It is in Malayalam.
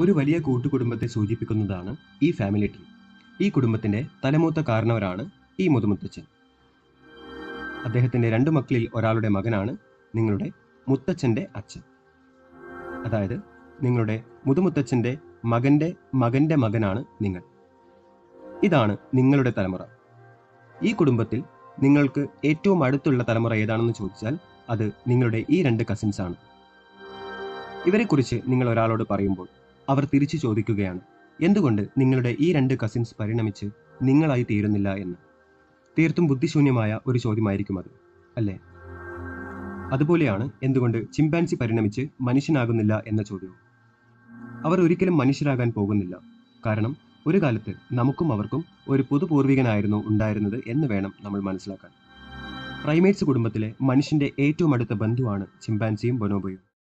ഒരു വലിയ കൂട്ടുകുടുംബത്തെ സൂചിപ്പിക്കുന്നതാണ് ഈ ഫാമിലി ട്രീ ഈ കുടുംബത്തിന്റെ തലമൂത്ത കാരണവരാണ് ഈ മുതുമുത്തച്ഛൻ. അദ്ദേഹത്തിന്റെ രണ്ടു മക്കളിൽ ഒരാളുടെ മകനാണ് നിങ്ങളുടെ മുത്തച്ഛന്റെ അച്ഛൻ. അതായത് നിങ്ങളുടെ മുതുമുത്തച്ഛന്റെ മകന്റെ മകന്റെ മകനാണ് നിങ്ങൾ. ഇതാണ് നിങ്ങളുടെ തലമുറ. ഈ കുടുംബത്തിൽ നിങ്ങൾക്ക് ഏറ്റവും അടുത്തുള്ള തലമുറ ഏതാണെന്ന് ചോദിച്ചാൽ അത് നിങ്ങളുടെ ഈ രണ്ട് കസിൻസ് ആണ്. ഇവരെക്കുറിച്ച് നിങ്ങൾ ഒരാളോട് പറയുമ്പോൾ അവർ തിരിച്ചു ചോദിക്കുകയാണ്. എന്തുകൊണ്ട് നിങ്ങളുടെ ഈ രണ്ട് കസിൻസ് പരിണമിച്ച് നിങ്ങളായി തീരുന്നില്ല എന്ന്? തീർത്തും ബുദ്ധിശൂന്യമായ ഒരു ചോദ്യമായിരിക്കും അത് അല്ലേ? അതുപോലെയാണ് എന്തുകൊണ്ട് ചിമ്പാൻസി പരിണമിച്ച് മനുഷ്യനാകുന്നില്ല എന്ന ചോദ്യവും. അവർ ഒരിക്കലും മനുഷ്യരാകാൻ പോകുന്നില്ല. കാരണം ഒരു കാലത്ത് നമുക്കും അവർക്കും ഒരു പുതുപൂർവികനായിരുന്നു ഉണ്ടായിരുന്നത് എന്ന് വേണം നമ്മൾ മനസ്സിലാക്കാൻ. പ്രൈമേറ്റ്സ് കുടുംബത്തിലെ മനുഷ്യന്റെ ഏറ്റവും അടുത്ത ബന്ധുവാണ് ചിമ്പാൻസിയും ബൊനോബോയും